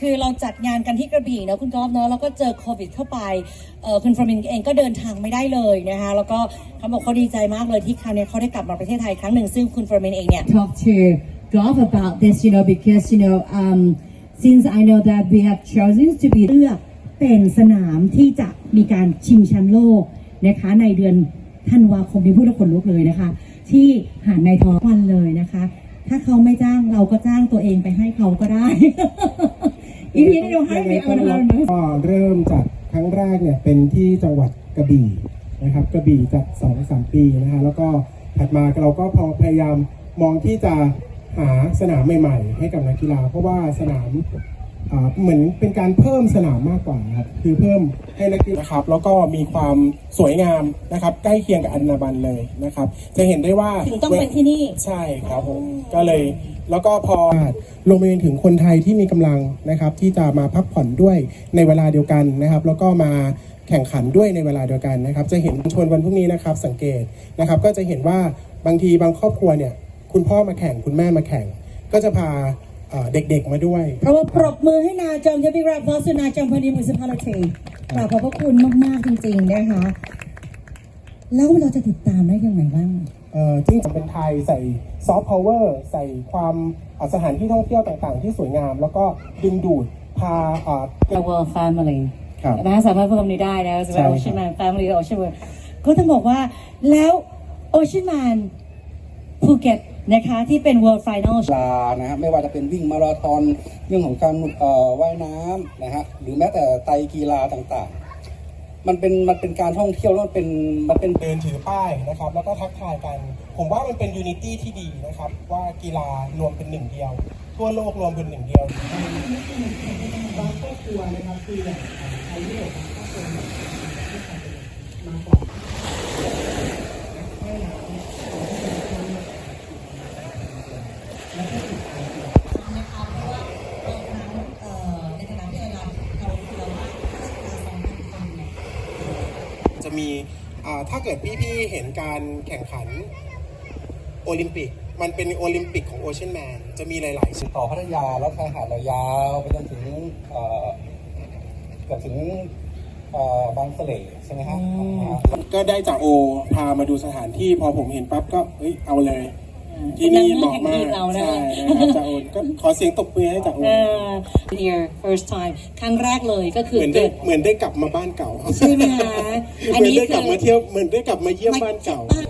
คือเราจัดงานกันที่กระบี่นะคุณกอล์ฟเนาะแล้วก็เจอโควิดเข้าไปเออคุณฟรมินเองก็เดินทางไม่ได้เลยนะคะแล้วก็เขาบอกเขาดีใจมากเลยที่คราวนี้เขาได้กลับมาประเทศไทยครั้งหนึ่งซึ่งคุณฟรมินเองเนี่ย talk to golf about this, you know, because you know, um, since I know that we have chosen to be เลือกเป็นสนามที่จะมีการชิงแชมป์โลกนะคะในเดือนธันวาคมนี้พูดแล้วขนลุกเลยนะคะ ที่หาดในทองวันเลยนะคะ ถ้าเขาไม่จ้างเราก็จ้างตัวเองไปให้เขาก็ได้ อีพีนี้เราให้ไปเอาเราเนอะก็เริ่มจากครั้งแรกเนี่ยเป็นที่จังหวัดกระบี่นะครับกระบี่จัดสองสามปีนะฮะแล้วก็ถัดมาเราก็พอพยายามมองที่จะหาสนามใหม่ ๆ ให้กับนักกีฬา เพราะว่าสนามอ่าเหมือนเป็นการเพิ่มสนามมากกว่าครับคือเพิ่มให้นักกีฬานะครับ แล้วก็มีความสวยงามนะครับ ใกล้เคียงกับอันนาบันเลยนะครับ จะเห็นได้ว่าถึงต้องเป็นที่นี่ใช่ครับผมก็เลย แล้วก็พอลงไปถึงคนไทยที่มีกำลังนะครับ ที่จะมาพักผ่อนด้วยในเวลาเดียวกันนะครับ แล้วก็มาแข่งขันด้วยในเวลาเดียวกันนะครับ จะเห็นชวนวันพรุ่งนี้นะครับ สังเกตนะครับ ก็จะเห็นว่าบางทีบางครอบครัวเนี่ย คุณพ่อมาแข่งคุณแม่มาแข่ง ก็จะพาเด็กๆมาด้วย เพราะว่าปรบมือให้นาจอมยบิราพอสุนาจอมพอดีมุสพาลเทกราบขอบพระคุณมากๆจริง ๆ นะคะ แล้วเราจะติดตามได้ยังไงบ้าง เอ่อจริงๆเป็นไทยใส่ซอฟต์พาวเวอร์ใส่ความอะสถานที่ท่องเที่ยวต่างๆ ที่สวยงาม แล้วก็ดึงดูดพาอ่า The World Family ครับนะคะสามารถพูดคำนี้ได้นะสำหรับ ใช่ครับ Ocean Man Family Ocean World ก็ต้องบอกว่าแล้ว Ocean Man ภูเก็ตนะคะที่เป็น World Final กีฬานะฮะไม่ว่าจะเป็นวิ่งมาราธอนเรื่องของการเอ่อว่ายน้ำนะฮะหรือแม้แต่ไตรกีฬาต่างๆ มันเป็นมันเป็นการท่องเที่ยวแล้วมันเป็นมันเป็นเดินถือป้ายนะครับ แล้วก็ทักทายกัน ผมว่ามันเป็นยูนิตี้ที่ดีนะครับ ว่ากีฬารวมเป็นหนึ่งเดียว ทั่วโลกรวมเป็นหนึ่งเดียวบางครอบครัวนะครับคืออย่างไทยยุโรปบางครอบครัวเนี่ จะมีอ่าถ้าเกิดพี่ๆเห็นการแข่งขันโอลิมปิก มันเป็นโอลิมปิกของโอเชียนแมนจะมีหลายๆติดต่อพัทยาแล้วชายหาดเรายาวไปจนถึงเอ่อเกือบถึงเอ่อบางเสล่ใช่ไหมฮะนะฮะก็ได้จากโอพามาดูสถานที่พอผมเห็นปั๊บก็เอ้ยเอาเลย ที่นี่เหมาะมากเรานะใช่นะครับจากโอนก็ขอเสียงตบมือให้จากโอเออ year first time ครั้งแรกเลยก็คือเหมือนได้เกิดเหมือนได้กลับมาบ้านเก่าใช่ไหมคะอันเหมือนนี้ได้กลับคือมาเที่ยวเหมือนได้กลับมาเยี่ยมบ้านเก่าบ้าน